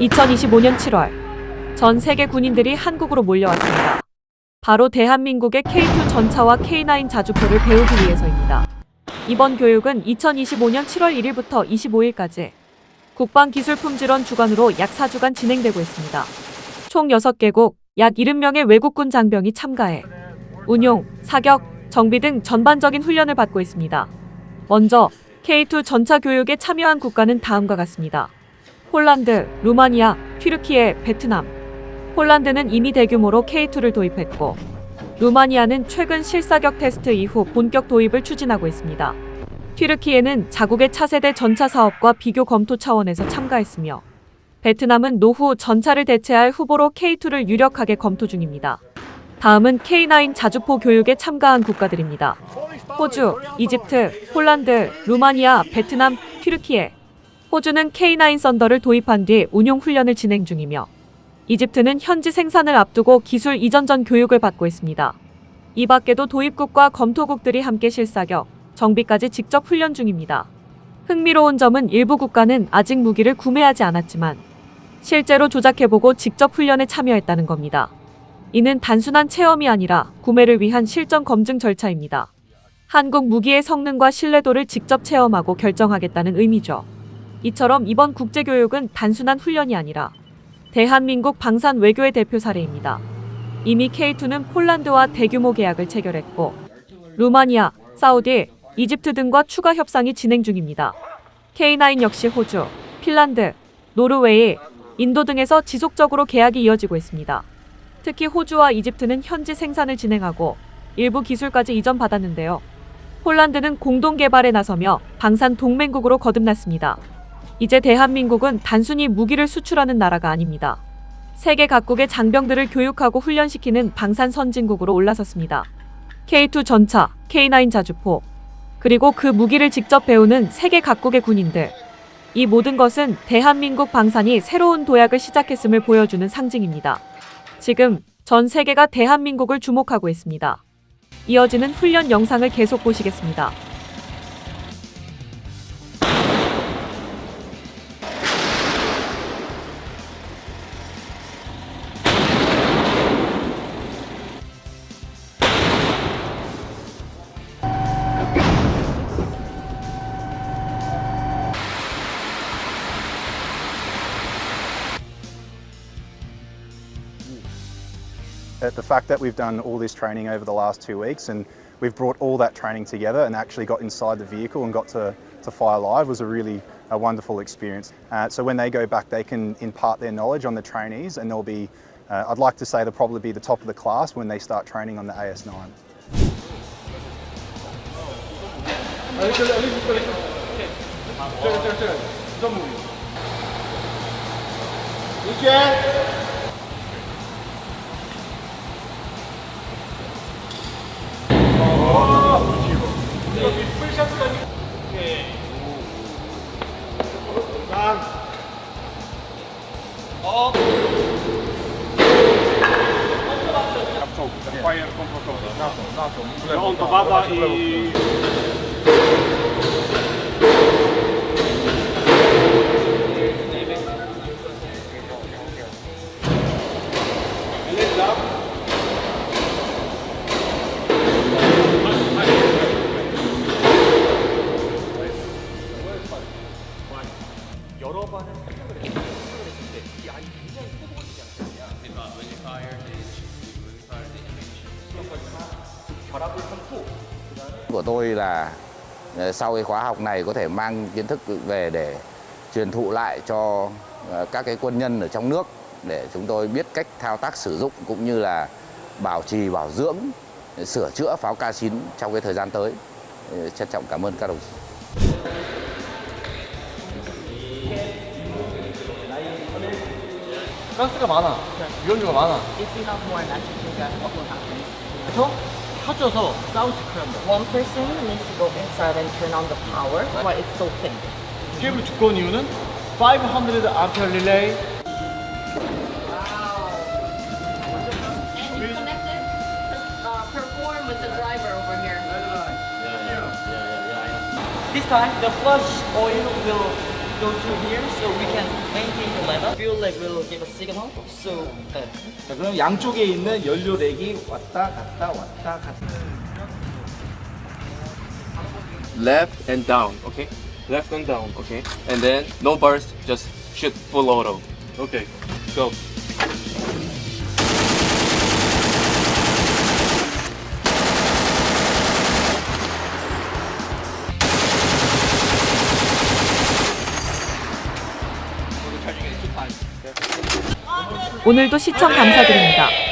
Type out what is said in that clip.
2025년 7월 전 세계 군인들이 한국으로 몰려왔습니다. 바로 대한민국의 K2 전차와 K9 자주포를 배우기 위해서입니다. 이번 교육은 2025년 7월 1일부터 25일까지 국방기술품질원 주관으로 약 4주간 진행되고 있습니다. 총 6개국 약 70명의 외국군 장병이 참가해 운용, 사격, 정비 등 전반적인 훈련을 받고 있습니다. 먼저 K2 전차 교육에 참여한 국가는 다음과 같습니다. 폴란드, 루마니아, 튀르키예, 베트남. 폴란드는 이미 대규모로 K2를 도입했고, 루마니아는 최근 실사격 테스트 이후 본격 도입을 추진하고 있습니다. 튀르키예는 자국의 차세대 전차 사업과 비교 검토 차원에서 참가했으며, 베트남은 노후 전차를 대체할 후보로 K2를 유력하게 검토 중입니다. 다음은 K9 자주포 교육에 참가한 국가들입니다. 호주, 이집트, 폴란드, 루마니아, 베트남, 튀르키예. 호주는 K9 썬더를 도입한 뒤 운용 훈련을 진행 중이며 이집트는 현지 생산을 앞두고 기술 이전 전 교육을 받고 있습니다. 이 밖에도 도입국과 검토국들이 함께 실사격, 정비까지 직접 훈련 중입니다. 흥미로운 점은 일부 국가는 아직 무기를 구매하지 않았지만 실제로 조작해보고 직접 훈련에 참여했다는 겁니다. 이는 단순한 체험이 아니라 구매를 위한 실전 검증 절차입니다. 한국 무기의 성능과 신뢰도를 직접 체험하고 결정하겠다는 의미죠. 이처럼 이번 국제교육은 단순한 훈련이 아니라 대한민국 방산 외교의 대표 사례입니다. 이미 K2는 폴란드와 대규모 계약을 체결했고 루마니아, 사우디, 이집트 등과 추가 협상이 진행 중입니다. K9 역시 호주, 핀란드, 노르웨이, 인도 등에서 지속적으로 계약이 이어지고 있습니다. 특히 호주와 이집트는 현지 생산을 진행하고 일부 기술까지 이전받았는데요. 폴란드는 공동 개발에 나서며 방산 동맹국으로 거듭났습니다. 이제 대한민국은 단순히 무기를 수출하는 나라가 아닙니다. 세계 각국의 장병들을 교육하고 훈련시키는 방산 선진국으로 올라섰습니다. K2 전차, K9 자주포, 그리고 그 무기를 직접 배우는 세계 각국의 군인들. 이 모든 것은 대한민국 방산이 새로운 도약을 시작했음을 보여주는 상징입니다. 지금 전 세계가 대한민국을 주목하고 있습니다. 이어지는 훈련 영상을 계속 보시겠습니다. Uh, The fact that we've done all this training over the last two weeks and we've brought all that training together and actually got inside the vehicle and got to, to fire live was a really a wonderful experience. Uh, so when they go back, they can impart their knowledge on the trainees and they'll be, uh, I'd like to say they'll probably be the top of the class when they start training on the AS9. fajerką pokoju. Na to, na to. No on to bada i... của tôi là ờ, sau cái khóa học này có thể mang kiến thức về để truyền thụ lại cho ờ, các cái quân nhân ở trong nước để chúng tôi biết cách thao tác sử dụng cũng như là bảo trì bảo dưỡng sửa chữa pháo K9 trong cái thời gian tới. Ờ, Trân trọng cảm ơn các đồng chí. 가스가 많아. 유연료가 많아. If you have more nitrogen gas, what will happen? 그래서 타줘서 사우스크를 한다. One person needs to go inside and turn on the power, but it's so thin. 케이블이 두꺼운 이유는 500 아mpere 릴레이 And you connected? Uh, perform with the driver over here. This time the flush oil will go through here so we can maintain the level. Feel like we'll give a signal. So uh, 자, 그럼 양쪽에 있는 연료 렉이 왔다 갔다 왔다 갔다. left and down, okay? Left and down, okay? And then no burst, just shoot full auto. Okay, go. 오늘도 시청 감사드립니다.